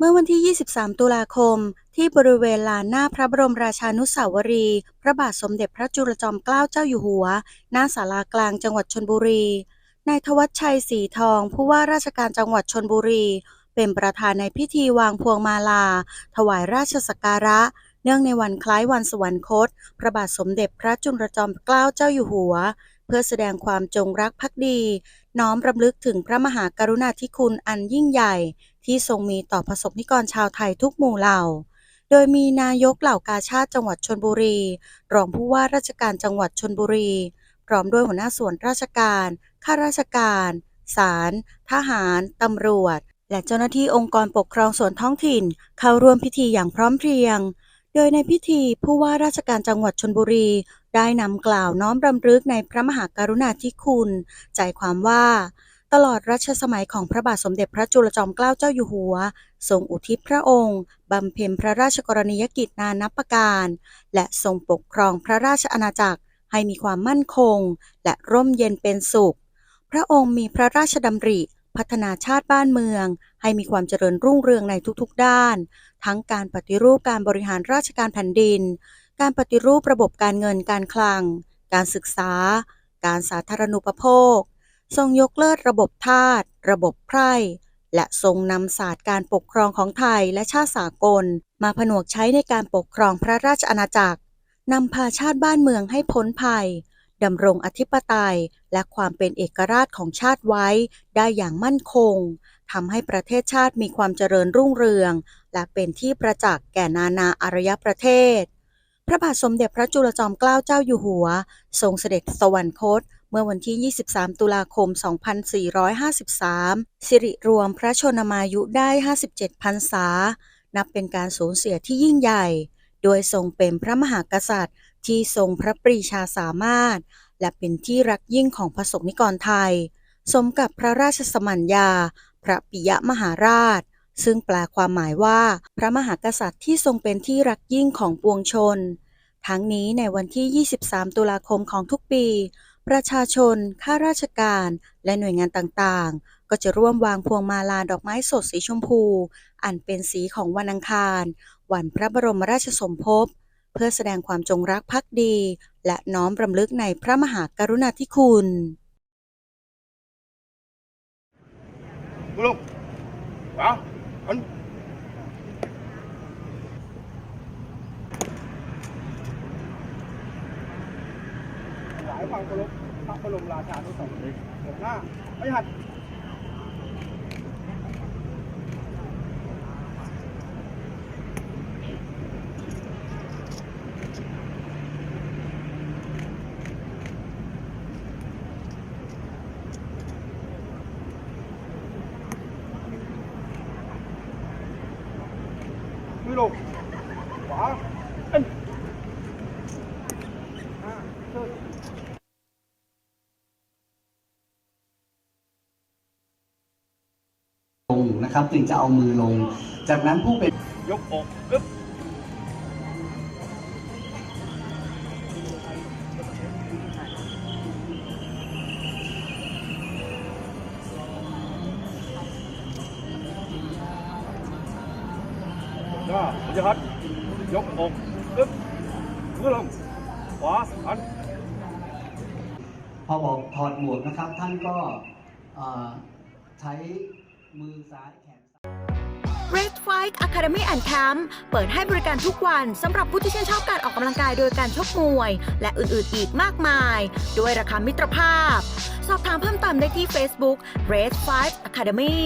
เมื่อวันที่ 23 ตุลาคม ที่บริเวณลานหน้าพระบรมราชานุสาวรีย์ พระบาทสมเด็จพระจุลจอมเกล้าเจ้าอยู่หัว หน้าศาลากลางจังหวัดชลบุรี นายทวัชชัยสีทอง ผู้ว่าราชการจังหวัดชลบุรี เป็นประธานในพิธีวางพวงมาลา ถวายราชสักการะ เนื่องในวันคล้ายวันสวรรคต พระบาทสมเด็จพระจุลจอมเกล้าเจ้าอยู่หัว เพื่อแสดงความจงรักภักดี น้อมรำลึกถึงพระมหากรุณาธิคุณอันยิ่งใหญ่ ที่ทรงมีต่อประสบนิกรชาวไทยทุกหมู่เหล่า โดยมีนายกเหล่ากาชาติจังหวัดชลบุรี รองผู้ว่าราชการจังหวัดชลบุรี พร้อมด้วยหัวหน้าส่วนราชการ ข้าราชการศาลทหาร ตำรวจ และเจ้าหน้าที่องค์กรปกครองส่วนท้องถิ่น เข้าร่วมพิธีอย่างพร้อมเพรียง โดยในพิธีผู้ว่าราชการจังหวัดชลบุรี ได้นำกล่าวน้อมรำลึกในพระมหากรุณาธิคุณ ใจความว่า ตลอดรัชสมัยของพระบาทสมเด็จพระจุลจอมเกล้าเจ้าอยู่หัว ทรงอุทิศพระองค์บำเพ็ญพระราชกรณียกิจนานับประการ และทรงปกครองพระราชอาณาจักรให้มีความมั่นคง และร่มเย็นเป็นสุข พระองค์มีพระราชดำริพัฒนาชาติบ้านเมือง ให้มีความเจริญรุ่งเรืองในทุกๆด้าน ทั้งการปฏิรูปการบริหารราชการแผ่นดิน การปฏิรูประบบการเงินการคลัง การศึกษา การสาธารณูปโภค ทรงยกเลิกระบบทาส ระบบไพร่ และทรงนำศาสตร์การปกครองของไทยและชาติสากล มาผนวกใช้ในการปกครองพระราชอาณาจักร นำพาชาติบ้านเมืองให้พ้นภัยดำรงอธิปไตย และความเป็นเอกราชของชาติไว้ได้อย่างมั่นคงทำให้ประเทศชาติมีความเจริญรุ่งเรือง และเป็นที่ประจักษ์แก่นานาอารยประเทศ พระบาทสมเด็จพระจุลจอมเกล้าเจ้าอยู่หัว ทรงเสด็จสวรรคต เมื่อวันที่ 23 ตุลาคม 2453 สิริรวมพระชนมายุได้ 57 พรรษา นับเป็นการสูญเสียที่ยิ่งใหญ่ โดยทรงเป็นพระมหากษัตริย์ ที่ทรงพระปรีชาสามารถ และเป็นที่รักยิ่งของประสบนิกรไทย สมกับพระราชสมัญญา พระปิยมหาราช ซึ่งแปลความหมายว่า พระมหากษัตริย์ที่ทรงเป็นที่รักยิ่งของปวงชน ทั้งนี้ในวันที่ 23 ตุลาคมของทุกปี ประชาชน ข้าราชการ และหน่วยงานต่างๆ ก็จะร่วมวางพวงมาลาดอกไม้สดสีชมพู อันเป็นสีของวันอังคาร วันพระบรมราชสมภพ เพื่อแสดงความจงรักภักดี และน้อมรำลึกในพระมหากรุณาธิคุณ Cô Lục มันหลายความเคารพพระบรมราชานุสาวรีย์เดี๋ยวหน้าไม่หัด ลงขวาเอ็นห้าเชิดลงนะครับจึงจะเอามือลง จากนั้นผู้เป็นยกอกอึ๊บ ก็ผมจะฮัดยกอกอึ๊บมือลงขวาหันพอบอกถอดหมวกนะครับ ท่านก็เอ่อใช้มือซ้ายแขน Red Fight Academy and Camp เปิดให้บริการทุกวันสำหรับผู้ที่ชื่นชอบการออกกำลังกายโดยการชกมวย และอื่นๆอีกมากมาย ด้วยราคามิตรภาพ สอบถามเพิ่มเติมได้ที่ Facebook Red Fight Academy